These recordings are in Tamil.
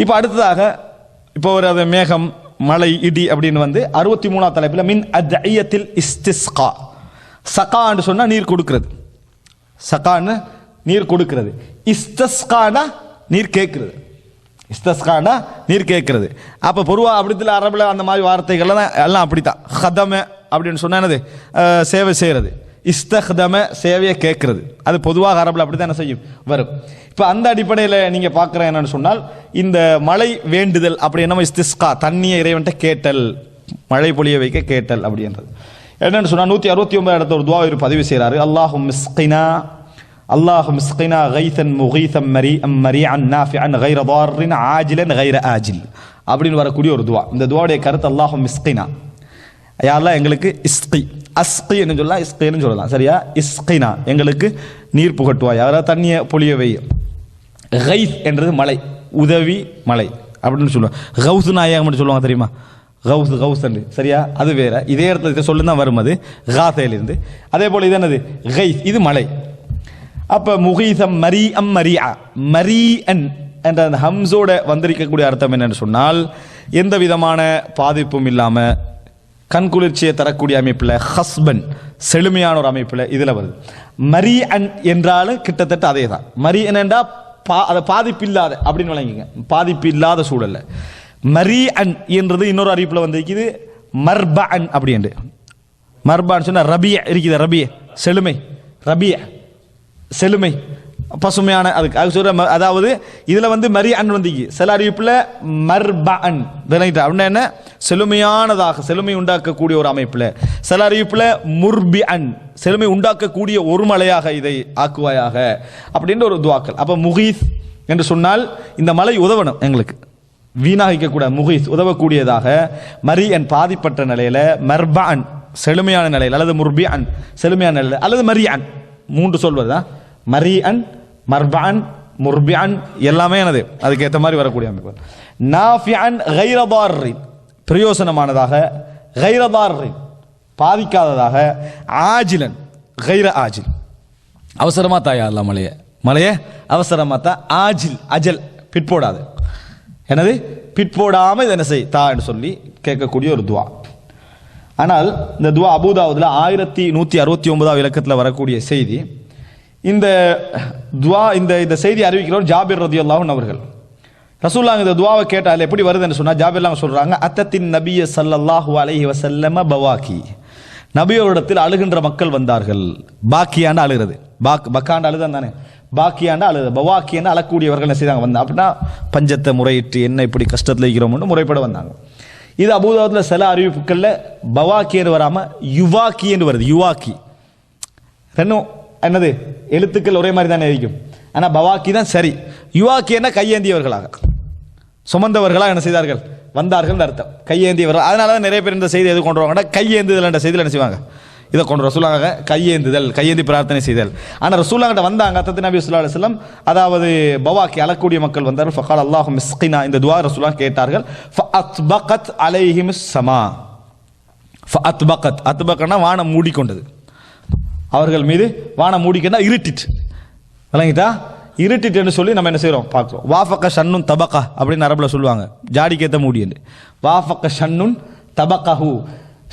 இப்போ அடுத்ததாக இப்போ ஒரு அது மேகம் மழை இடி அப்படின்னு வந்து அறுபத்தி மூணாம் தலைப்பில் மின் அத்ஐயத்தில் இஸ்திஸ்கா. சகான்னு சொன்னால் நீர் கொடுக்கிறது. சகான்னு நீர் கொடுக்கிறது. இஸ்தஸ்கானா நீர் கேட்கிறது. இஸ்தஸ்கானா நீர் கேட்கிறது. அப்போ பொதுவாக அப்படித்தில் அரபில் அந்த மாதிரி வார்த்தைகள்லாம் எல்லாம் அப்படி தான் ஹதம அப்படின்னு சொன்னால் என்னது? சேவை செய்கிறது இஸ்தஹ்தம சேவையை கேட்கறது. அது பொதுவாக அரபில் அப்படி தான் செய்யும்? வரும். இப்போ அந்த அடிப்படையில் நீங்கள் பார்க்குற என்னன்னு சொன்னால் இந்த மழை வேண்டுதல் அப்படி என்னமோ இஸ்திஸ்கா தண்ணியை இறைவன்ட்ட கேட்டல் மழை பொழிய வைக்க கேட்டல் அப்படின்றது. என்னென்னு சொன்னால் நூற்றி அறுபத்தி ஒன்பது இடத்த ஒரு துவா இவர் பதிவு செய்கிறாரு அல்லாஹும் மிஸ்கினா அல்லாஹு மிஸ்கினா கைசன் முகைசம் மரி அம் மரி அன் நாஃபி அன் கைர தாரின் ஆஜிலன் கைர ஆஜில் அப்படின்னு வரக்கூடிய ஒரு துவா. இந்த துவாவுடைய கருத்து அல்லாஹும் மிஸ்கினா யாரெல்லாம் எங்களுக்கு இஸ்கி. அஸ்கின்னு சொல்லலாம் இஸ்கின்னு சொல்லலாம். சரியா? இஸ்கினா எங்களுக்கு நீர் புகட்டுவாய். அதாவது தண்ணியை பொழிய வை. ஹைஸ் என்றது மலை. உதவி மலை. அப்படின்னு சொல்லுவாங்க. கவுசு நாயகம் சொல்லுவாங்க தெரியுமா? கவுஸ் கவுஸ் என்று. சரியா? அது வேற. இதே இடத்துல சொல்லு தான் வரும் அது. காசையிலிருந்து அதே போல் இது என்னது? ஹைஸ் இது மலை. அப்போ முகீசம் மரி அம் மரியா மரி அன் என்ற அந்த ஹம்ஸோட வந்திருக்கக்கூடிய அர்த்தம் என்னன்னு சொன்னால் எந்த விதமான பாதிப்பும் இல்லாமல் கண்குளிர்ச்சியை தரக்கூடிய அமைப்பில் ஹஸ்பண்ட் செழுமையான ஒரு அமைப்பில் இதில் வருது. மரி அன் என்றாலும் கிட்டத்தட்ட அதே தான் மரி என்றா பா அதை பாதிப்பு இல்லாத அப்படின்னு வழங்கிங்க பாதிப்பு இல்லாத சூழலில். மரி அன் என்றது இன்னொரு அறிவிப்பில் வந்திருக்குது. மர்ப அன் அப்படின்ட்டு. மர்பான்னு சொன்னால் ரபிய இருக்குது ரபிய செழுமை. ரபிய செழுமை. பசுமையான அதுக்கு அது சொல்ற அதாவது இதுல வந்து மரி அன் வந்தீங்க சில அறிவிப்புல மர்ப அன் விளங்கிட்டா. அப்படின்னா என்ன? செழுமையானதாக செழுமை உண்டாக்கக்கூடிய ஒரு அமைப்புல. சில அறிவிப்புல முர்பி அன் செழுமை உண்டாக்கக்கூடிய ஒரு மலையாக இதை ஆக்குவாயாக. அப்படின்ற ஒரு துவாக்கள். அப்ப முகீஸ் என்று சொன்னால் இந்த மலை உதவணும் எங்களுக்கு. வீணாகிக்க முகீஸ் உதவக்கூடியதாக மரி அன் பாதிப்பட்ட நிலையில மர்ப அன் செழுமையான நிலையில் அல்லது முர்பி அன் செழுமையான நிலையில் அல்லது மரி அன் மூன்று சொல்வதுதான். மரி அன் மர்பான் முர்பியான் எல்லாமே எனது. அதுக்கு ஏற்ற மாதிரி வரக்கூடிய அமைப்பு நாஃபியான் கைரபாரின் பிரயோசனமானதாக கைரபாரின் பாதிக்காததாக ஆஜிலன். கைர ஆஜில். அவசரமாக தாயா அல்ல மலையை. மலையை அவசரமாக தா ஆஜில் அஜல். பிற்போடாது எனது பிற்போடாமல் இதை என்ன செய் தா என்று சொல்லி கேட்கக்கூடிய ஒரு துவா. ஆனால் இந்த துவா அபூதாவுதுல ஆயிரத்தி நூற்றி அறுபத்தி ஒன்பதாவது இலக்கத்தில் வரக்கூடிய செய்தி இந்த துவா இந்த இந்த செய்தி அறிவிக்கிறவர் ஜாபிர் ரதி அவர்கள். ரசூல்லாங்க இந்த துவாவை கேட்டால் எப்படி வருதுன்னு சொன்னால் ஜாபிர்லாங்க சொல்கிறாங்க அத்தத்தின் நபிய சல்லல்லாஹு அலஹி வசல்லம பவாக்கி நபியோரிடத்தில் அழுகின்ற மக்கள் வந்தார்கள். பாக்கியாண்டு அழுகிறது. பாக் பக்காண்டு அழுதான் தானே? பாக்கியாண்டு அழுது. பவாக்கியாண்டு அழக்கூடியவர்கள் என்ன செய்தாங்க? வந்தாங்க அப்படின்னா பஞ்சத்தை முறையிட்டு என்ன இப்படி கஷ்டத்தில் இருக்கிறோம்னு முறைப்பட வந்தாங்க. இது அபூதாபத்தில் சில அறிவிப்புகளில் பவாக்கியன்னு வராமல் யுவாக்கி யுவாக்கின்னு வருது. யுவாக்கி ரெண்டும் என்னது? எழுத்துக்கள் ஒரே மாதிரி தானே இருக்கும். ஆனால் பவாக்கி தான் சரி. யுவாக்கி என்ன கையேந்தியவர்களாக? சுமந்தவர்களாக என்ன செய்தார்கள்? வந்தார்கள் அர்த்தம். கையேந்தியவர்கள். அதனால தான் நிறைய பேர் இந்த செய்தி எது கொண்டு வருவாங்கன்னா கையேந்துதல் என்ற செய்தியில் என்ன செய்வாங்க? இதை கொண்டு ரசூலாக கையேந்துதல் கையேந்தி பிரார்த்தனை செய்தல். ஆனால் ரசூலாங்கிட்ட வந்தாங்க அத்தத்து நபி சொல்லா அலுவலம் அதாவது பவாக்கி அழக்கூடிய மக்கள் வந்தார்கள். ஃபகால் அல்லாஹு மிஸ்கினா. இந்த துவா ரசூலா கேட்டார்கள். அலைஹிம் சமா. அத்பகத் அத்பகன்னா வானம் மூடிக்கொண்டது. அவர்கள் மீது வானம் மூடிக்கன்னா இருட்டிட்டு. விளங்கிட்டா? இருட்டிட்டுன்னு சொல்லி நம்ம என்ன செய்கிறோம் பார்க்குறோம். வாஃபக்க ஷன்னுன் தபக்கா அப்படின்னு அரபில் சொல்லுவாங்க. ஜாடிக்கேத்த மூடின்னு வாஃபக்க ஷன்னுன் தபக்கஹு.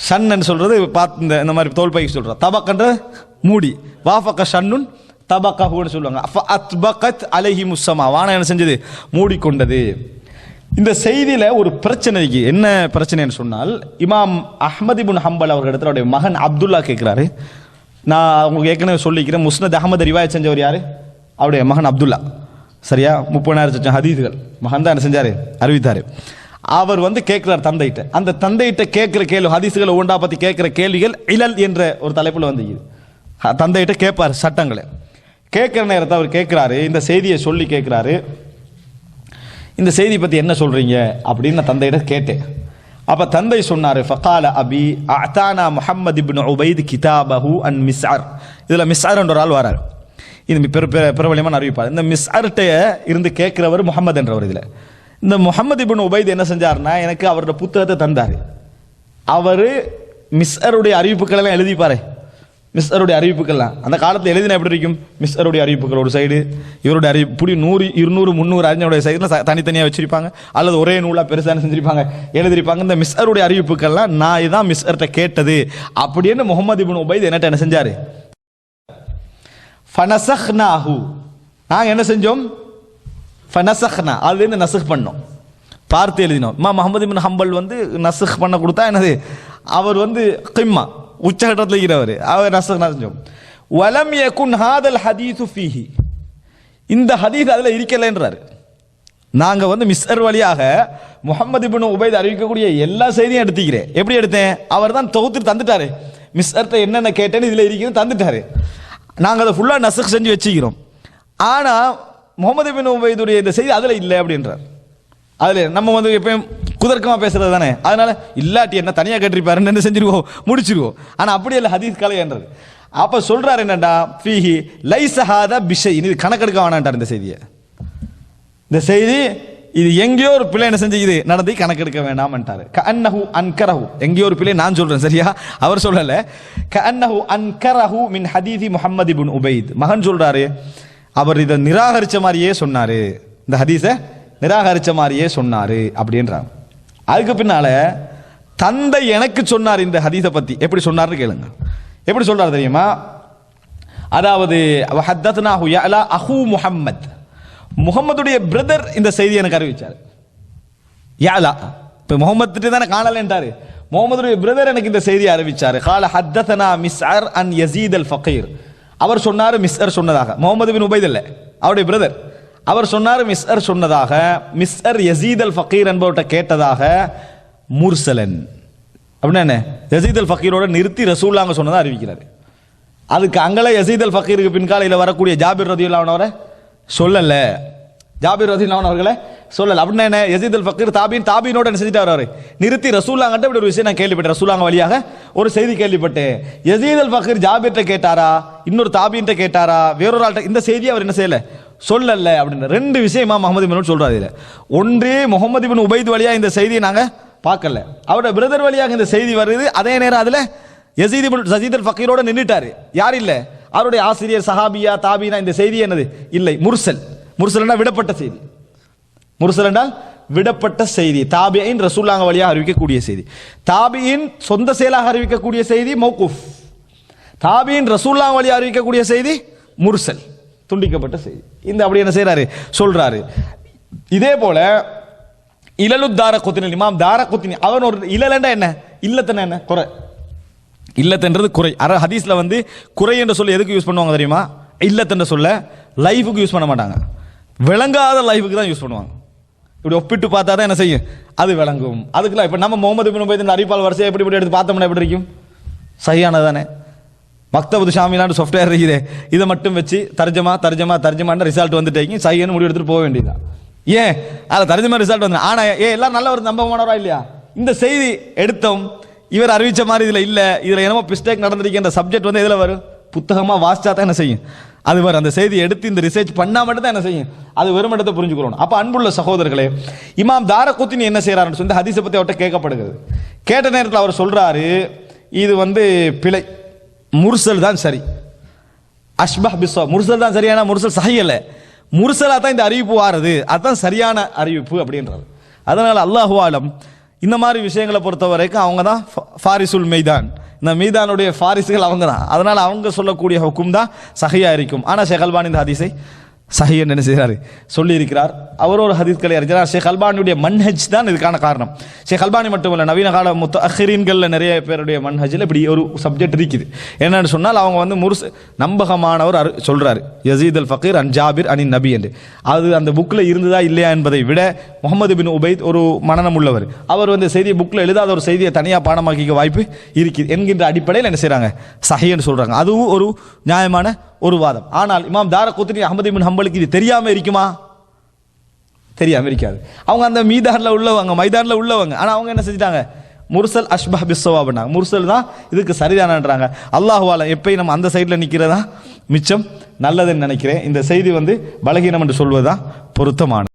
ஷன்னு சொல்கிறது பார்த்து இந்த இந்த மாதிரி தோல் பைக்கு சொல்கிறோம் தபக்கன்ற மூடி. வாஃபக்க ஷன்னுன் தபக்கஹுன்னு சொல்லுவாங்க. அப்ப அத்பகத் அலஹி முஸ்ஸமா வானம் என்ன செஞ்சது? மூடிக்கொண்டது. இந்த செய்தியில் ஒரு பிரச்சனைக்கு என்ன பிரச்சனைன்னு சொன்னால் இமாம் அஹ்மதி இப்னு ஹம்பல் அவர்களிடத்தில் அவருடைய மகன் அப்துல்லா கேட்குறாரு. நான் உங்களுக்கு ஏற்கனவே சொல்லிக்கிறேன். முஸ்னத் அகமது ரிவாயத் செஞ்சவர் யார்? அவருடைய மகன் அப்துல்லா. சரியா? முப்பதாயிரம் லட்சம் ஹதீதுகள். மகன் தான் என்ன செஞ்சார்? அறிவித்தார். அவர் வந்து கேட்குறார் தந்தைகிட்ட. அந்த தந்தைகிட்ட கேட்குற கேள்வி ஹதீஸுகளை ஒவ்வொன்றா பற்றி கேட்குற கேள்விகள் இழல் என்ற ஒரு தலைப்பில் வந்து தந்தைகிட்ட கேட்பார் சட்டங்களை. கேட்குற நேரத்தை அவர் கேட்குறாரு. இந்த செய்தியை சொல்லி கேட்குறாரு. இந்த செய்தி பற்றி என்ன சொல்கிறீங்க அப்படின்னு நான் தந்தையிட கேட்டேன். அப்ப தந்தை சொன்னாரு ஃபகால அபி அத்தானா முஹம்மது இப்னு உபைத் கிதாபஹு அன் மிஸ்ஆர் இதில் மிஸ்ஆர் என்ற ஒரு ஆள் வராரு. இது பெரு பெரு- பிரபலியமான அறிவிப்பார். இந்த மிஸ்அர்ட்ட இருந்து கேட்குறவர் முகமது என்றவர் இதில். இந்த முகமது இப்னு உபைத் என்ன செஞ்சாருன்னா எனக்கு அவரோட புத்தகத்தை தந்தார். அவர் மிஸ்அருடைய அறிவிப்புகளெல்லாம் எழுதிப்பாரு. மிஸ்ஸருடைய அறிவிப்புகள்லாம். அந்த காலத்தில் எழுதினா எப்படி இருக்கும்? மிஸ்ஸருடைய அறிவிப்புகள் ஒரு சைடு இவருடைய அறிவிப்பு இப்படி நூறு இருநூறு முந்நூறு அறிஞருடைய சைடில் தனித்தனியாக வச்சிருப்பாங்க. அல்லது ஒரே நூலாக பெருசாக செஞ்சிருப்பாங்க? எழுதிருப்பாங்க. இந்த மிஸ்ஸருடைய அறிவிப்புகள்லாம் நான் இதான் மிஸ்ஸர்கிட்ட கேட்டது அப்படின்னு முகமது இபின் உபைத் என்னட்ட என்ன செஞ்சார்? ஃபனசஹ்னாஹு. நாங்கள் என்ன செஞ்சோம்? ஃபனசஹ்னா அதுலேருந்து நசுக் பண்ணோம். பார்த்து எழுதினோம். மா முகமது பின் ஹம்பல் வந்து நசுக் பண்ண கொடுத்தா என்னது? அவர் வந்து கிம்மா. உச்சகட்டத்தில் இருக்கிறவர் அவர் நசம் செஞ்சோம் வலம் யகுன் ஹாதல் ஹதீது ஃபீஹி. இந்த ஹதீஸ் அதில் இருக்கலைன்றார். நாங்கள் வந்து மிஸ்ஸர் வழியாக முகமது இபின் உபைத் அறிவிக்கக்கூடிய எல்லா செய்தியும் எடுத்துக்கிறேன். எப்படி எடுத்தேன்? அவர் தான் தொகுத்து தந்துட்டாரு. மிஸ்ஸர்கிட்ட என்னென்ன கேட்டேன்னு இதில் இருக்குன்னு தந்துட்டாரு. நாங்கள் அதை ஃபுல்லாக நசுக்கு செஞ்சு வச்சுக்கிறோம். ஆனால் முகமது பின் உபைதுடைய இந்த செய்தி அதில் இல்லை அப்படின்றார். அதில் நம்ம வந்து எப்பயும் குதர்க்கமாக பேசுறது தானே? அதனால இல்லாட்டி என்ன தனியாக கேட்டிருப்பாருன்னு என்ன செஞ்சிருவோம் முடிச்சிருவோம். ஆனால் அப்படி இல்லை ஹதீஸ் கலைன்றது அப்போ சொல்கிறார் என்னடா ஃபீஹி லைசஹாத பிஷை இது கணக்கெடுக்க வேணான்ட்டார் இந்த செய்தியை. இந்த செய்தி இது எங்கேயோ ஒரு பிள்ளை என்ன செஞ்சு இது நடந்து கணக்கெடுக்க வேண்டாம்ட்டாரு க அன்னஹு அன்கரஹு. எங்கேயோ ஒரு பிள்ளை நான் சொல்கிறேன் சரியா? அவர் சொல்லலை. க அன்னஹு அன்கரஹு மின் ஹதீதி முஹம்மது பின் உபைத். மகன் சொல்கிறாரு அவர் இதை நிராகரிச்ச மாதிரியே சொன்னார். இந்த ஹதீஸை நிராகரித்த மாதிரியே சொன்னார் அப்படின்றாங்க. அதுக்கு பின்னால் தந்தை எனக்கு சொன்னார் இந்த ஹதீஸை பற்றி எப்படி சொன்னார்னு கேளுங்க. எப்படி சொல்கிறார் தெரியுமா? அதாவது ஹத்தத்னாஹு யஅலா அஹூ முஹம்மத். முகம்மதுடைய பிரதர் இந்த செய்தி எனக்கு அறிவிச்சார். யாலா இப்போ முகமது தானே காணலன்ட்டாரு. முகமதுடைய பிரதர் எனக்கு இந்த செய்தியை அறிவிச்சார். கால ஹத்தனா மிஸ்அர் அன் யசீத் அல் ஃபக்கீர் அவர் சொன்னார் மிஸ்அர் சொன்னதாக. முகமது பின் உபைத் இல்லை. அவருடைய பிரதர். அவர் சொன்னார் மிஸ்அர் சொன்னதாக மிஸ்அர் யசீத் அல் ஃபக்கீர் என்பவர்கிட்ட கேட்டதாக முர்சலன். அப்படின்னா என்ன? யசீத் அல் ஃபக்கீரோட நிறுத்தி ரசூல்லாங்க சொன்னதாக அறிவிக்கிறார். அதுக்கு அங்கே யசீத் அல் ஃபகீருக்கு பின்காலையில் வரக்கூடிய ஜாபிர் ரதியுல்லா அவரை சொல்லலை. ஜாபிர் ரதியுல்லா அவர்களை சொல்லலை. அப்படின்னா என்ன? யசீத் அல் ஃபக்கீர் தாபின் தாபினோட என்ன செஞ்சுட்டு வர்றாரு நிறுத்தி ரசூல்லாங்கிட்ட இப்படி ஒரு விஷயம் நான் கேள்விப்பட்டேன். ரசூலாங்க வழியாக ஒரு செய்தி கேள்விப்பட்டேன். யசீத் அல் ஃபகீர் ஜாபிர்கிட்ட கேட்டாரா? இன்னொரு தாபின்ட்ட கேட்டாரா? வேறொரு ஆள்கிட்ட இந்த செய்தியை அவர் என்ன செய்யலை? சொல்லல அப்படின்னு ரெண்டு விஷயமா முகமது இபின் சொல்றாரு இதில். ஒன்று முகமது பின் உபைத் வழியாக இந்த செய்தியை நாங்கள் பார்க்கல. அவரோட பிரதர் வழியாக இந்த செய்தி வருது. அதே நேரம் அதில் யசீதி இப்னு சஜீத் அல் ஃபக்கீரோட நின்னுட்டாரு. யார் இல்லை? அவருடைய ஆசிரியர் சஹாபியா தாபினா இந்த செய்தி என்னது? இல்லை முர்சல். முர்சல்னா விடப்பட்ட செய்தி. முர்சல் என்றால் விடப்பட்ட செய்தி. தாபியின் ரசூல்லாங்க வழியாக அறிவிக்கக்கூடிய செய்தி. தாபியின் சொந்த செயலாக அறிவிக்கக்கூடிய செய்தி மௌகுஃப். தாபியின் ரசூல்லாங்க வழியாக அறிவிக்கக்கூடிய செய்தி முர்சல். துண்டிக்கப்பட்ட செய்தி. இந்த அப்படி என்ன செய்யறாரு சொல்றாரு. இதே போல இலலு தார குத்தினல் இமாம் தார குத்தினி அவன் ஒரு இலலண்டா என்ன? இல்லத்தன என்ன? குறை. இல்லத்தன்றது குறை. அர ஹதீஸ்ல வந்து குறை என்ற சொல்ல எதுக்கு யூஸ் பண்ணுவாங்க தெரியுமா? இல்லத்தன்ற சொல்ல லைஃபுக்கு யூஸ் பண்ண மாட்டாங்க. விளங்காத லைஃபுக்கு தான் யூஸ் பண்ணுவாங்க. இப்படி ஒப்பிட்டு பார்த்தா தான் என்ன செய்யும்? அது விளங்கும். அதுக்கெல்லாம் இப்போ நம்ம முகமது பின் போய் இந்த அறிப்பால் வரிசையை எப்படி இப்படி எடுத்து பார்த்தோம்னா எப்படி இருக்கும்? சரியானது தானே. மக்தபுது ஷாமிலான்னு சாஃப்ட்வேர் இருக்குது. இதை மட்டும் வச்சு தர்ஜமா தர்ஜமா தர்ஜமான்னு ரிசல்ட் வந்துட்டீங்க. சையன்னு முடிவு எடுத்துட்டு போக வேண்டியதான் ஏன்? அதில் தர்ஜமா ரிசல்ட் வந்து ஆனா ஏ எல்லாரும் ஒரு நம்பமானவரா இல்லையா? இந்த செய்தி எடுத்தோம். இவர் அறிவிச்ச மாதிரி இதில் இல்லை. இதில் என்னமோ மிஸ்டேக் நடந்திருக்கின்ற சப்ஜெக்ட் வந்து இதில் வரும்? புத்தகமாக வாசிச்சா தான் என்ன செய்யும்? அது வரும் அந்த செய்தி எடுத்து இந்த ரிசர்ச் பண்ணால் மட்டும் தான் என்ன செய்யும்? அது வெறும் இடத்தை புரிஞ்சுக்கிறோம். அப்போ அன்புள்ள சகோதரர்களே இமாம் தாரகுத்தினி என்ன செய்கிறாருன்னு சொல்லி ஹதீஸை பற்றி அவர்கிட்ட கேட்கப்படுகிறது. கேட்ட நேரத்தில் அவர் சொல்கிறாரு இது வந்து பிழை. முர்சல் தான் சரி. அஷ்பஹ் பிஸ்வா. முர்சல் தான் சரியான முர்சல் சஹியல்ல. முர்சலா தான் இந்த அறிவிப்பு வாருது. அதுதான் சரியான அறிவிப்பு அப்படின்றது அதனால் அல்லாஹு ஆலம் இந்த மாதிரி விஷயங்களை பொறுத்த வரைக்கும் அவங்க தான் ஃபாரிசுல் மெய்தான் இந்த மீதானுடைய ஃபாரிசுகள் அவங்க தான். அதனால் அவங்க சொல்லக்கூடிய ஹுக்கும் தான் சஹியா இருக்கும். ஆனால் செகல்வான் இந்த ஹதீஸை சஹியன் என்ன செய்கிறாரு சொல்லியிருக்கிறார். அவர் ஒரு ஹதீஸ்களை அறிஞர் ஷேக் அல்பானியுடைய மன்ஹஜ் தான் இதுக்கான காரணம். ஷேக் அல்பானி மட்டுமல்ல நவீன கால முத்த அஹ்ரீன்களில் நிறைய பேருடைய மன்ஹஜில் இப்படி ஒரு சப்ஜெக்ட் இருக்குது. என்னன்னு சொன்னால் அவங்க வந்து முருஸ் நம்பகமானவர் அரு சொல்கிறார் யசீத் அல் ஃபக்கீர் அன் ஜாபிர் அனின் நபி என்று. அது அந்த புக்கில் இருந்ததா இல்லையா என்பதை விட முகமது பின் உபைத் ஒரு மனநம் உள்ளவர். அவர் வந்து செய்தியை புக்கில் எழுதாத ஒரு செய்தியை தனியாக பாடமாக்கிக்க வாய்ப்பு இருக்குது என்கின்ற அடிப்படையில் என்ன செய்கிறாங்க சஹின்னு சொல்கிறாங்க அதுவும் ஒரு நியாயமான ஒரு வாதம். ஆனால் இமாம் தார குத்னி அஹமது பின் ஹம்பலுக்கு இது தெரியாமல் இருக்குமா? தெரியாமல் இருக்காது அவங்க அந்த மீதானில் உள்ளவங்க மைதானில் உள்ளவங்க. ஆனால் அவங்க என்ன செஞ்சிட்டாங்க? முர்சல் அஷ்பா பிஸ்ஸவா பண்ணாங்க. முர்சல் தான் இதுக்கு சரிதானன்றாங்க. அல்லாஹுவால எப்பயும் நம்ம அந்த சைடில் நிற்கிறதா மிச்சம் நல்லதுன்னு நினைக்கிறேன். இந்த செய்தி வந்து பலகீனம் என்று சொல்வதுதான் பொருத்தமான